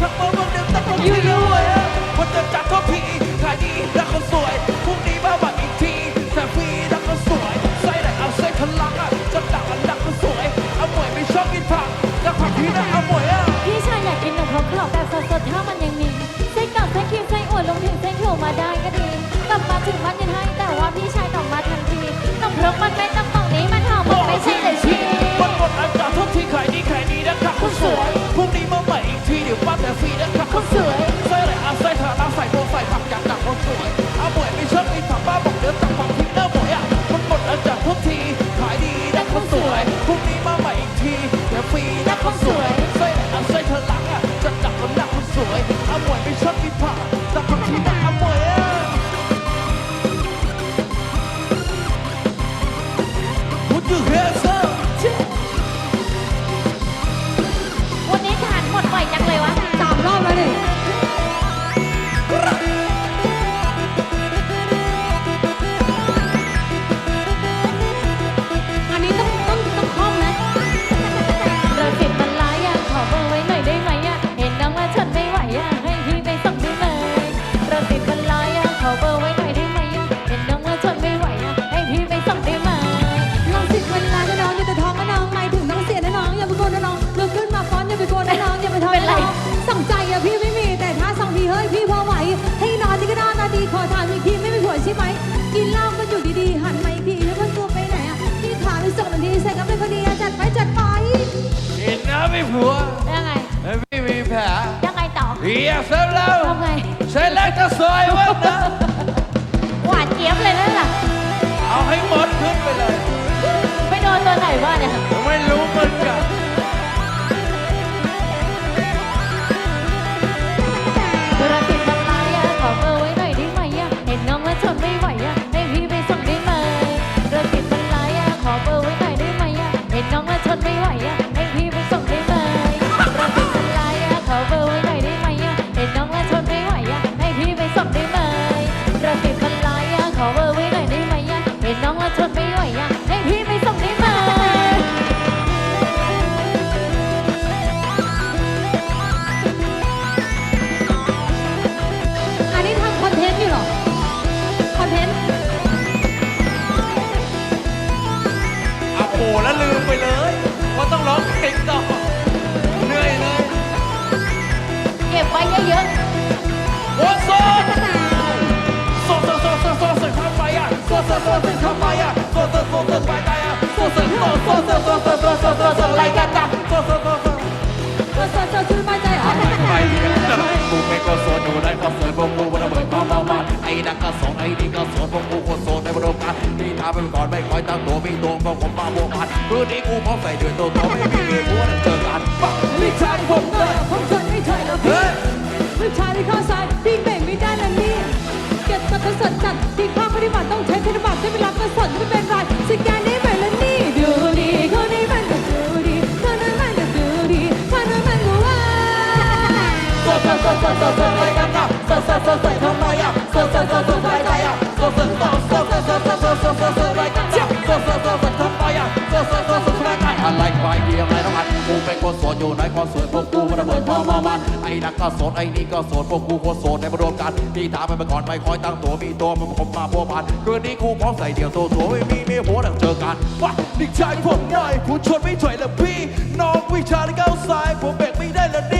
ไม่ชักอีกทักมาวันเดิมแต่คนที่รวยวันเดิมจากทุกที่ขายดีรักคนสวยพรุ่งนี้มาใหม่อีกทีแต่ฟรีรักคนสวยใส่ได้เอาใส่พลังอะจะดักอันดับคนสวยเอาไว้ไม่ชอบกินผักรักผักที่น่าเอาไว้อะพี่ชายอยากกินหนูเขากรอบแบบสดๆถ้ามันยังมีไส้กรอกไส้ครีมไส้อั่วลงถึงไส้ถั่วมาได้ก็ดีกลับมาถึงบ้านยังให้แต่ว่าพี่ชายต้องมาทันทีต้องพรกมันไม่ต้อง น้องสั่งใจอะพี่ไม่มี แต่ถ้าสั่งทีเฮ้ยพี่พอไหว ให้นอนนี่ก็นอนนอนดีขอถามอีกทีไม่มีผัวใช่ไหมกินเหล้าก็อยู่ดีๆ หันมาอีกทีแล้วมันตัวไปไหนอะพี่ถามไปส่งทันทีใส่กับเป็นพอดีอะจัดไปจัดไป เห็นนะไม่ผัว ยังไง น้องมาทนไม่ไหวอะ เอาโอ้แล้วลืมไปเลยว่าต้องร้องเพลงต่อเหนื่อยเลยเก็บไว้เยอะโอ้โซนโซนโซนโซนโซนโซนโซนทำไมอะโซนโซนโซนโซนทำไมอะโซนโซนโซนโซนไปไหนอะโซนโซนโซนโซนโซนโซนโซนโซนโซนโซนโซนอะไรกันนะโซนโซนโซนโซนเออเจอเจอชื่อมาใจอะ ไปเรียนจะกูไม่ก็โสดอยู่ได้ก็โสดพวกกูวันละเบิดมามามา ไอ้นักก็โสดไอ้นี่ก็โสดพวกกูก็โสดในบริการที่ทำไปก่อนไม่คอยตั้งตัวไมีตัวก็ผมมาบวกพันคืนนี้กูพร้อมใส่เดือนตัวตัวไม่มีเมียกูนั่นเจอกันปักนี่ชายผมเลยผมทนไม่ถอยแล้วพี่ผู้ชายที่ข้อซ้ายพี่เบ่งไม่ได้นะนี่เก็บมาทั้งสดจัดที่ข้อปฏิบัติต้องใช้ธนบัตรใช้เวลาก็สดไม่เป็นไรสิแกนได้ไหมล่ะนี่ดูดีคนนี้มันก็ดูดีคนนั้นมันก็ดูดีคนนั้นมันก็ว่าโซนโซนโซนโซนโซนโซนอะไรกัน นะโซนโซนโซนโซนทำไมอะโซนโซนโซนโซนไปไหนอะโซนโซนโซนโซนโซนโซนโซนโซนโซนอะไรกันนะโซนโซนโซนโซนทำไมอะโซนโซนโซนโซนไปไหนอะไรไปเดียวอะไงน้องอันกูเป็นคนโสดอยู่ไหนก็โสดพวกกูวันละเบิดมามามาไอ้นักก็โสดไอ้นี่ก็โสดพวกกูก็โสดในบริการที่ทำไปเมื่อก่อนไม่คอยตั้งตัวมีตัวมันผมมาบวกพันคืนนี้กูพร้อมใส่เดี่ยวตัวตัวไม่มีมีหัวนั่นเจอกันวะนี่ชายผมหน่อยผู้ชนไม่ถอยละพี่น้องวิชาที่ก้าวซ้ายผมเบรกไม่ได้ละนี่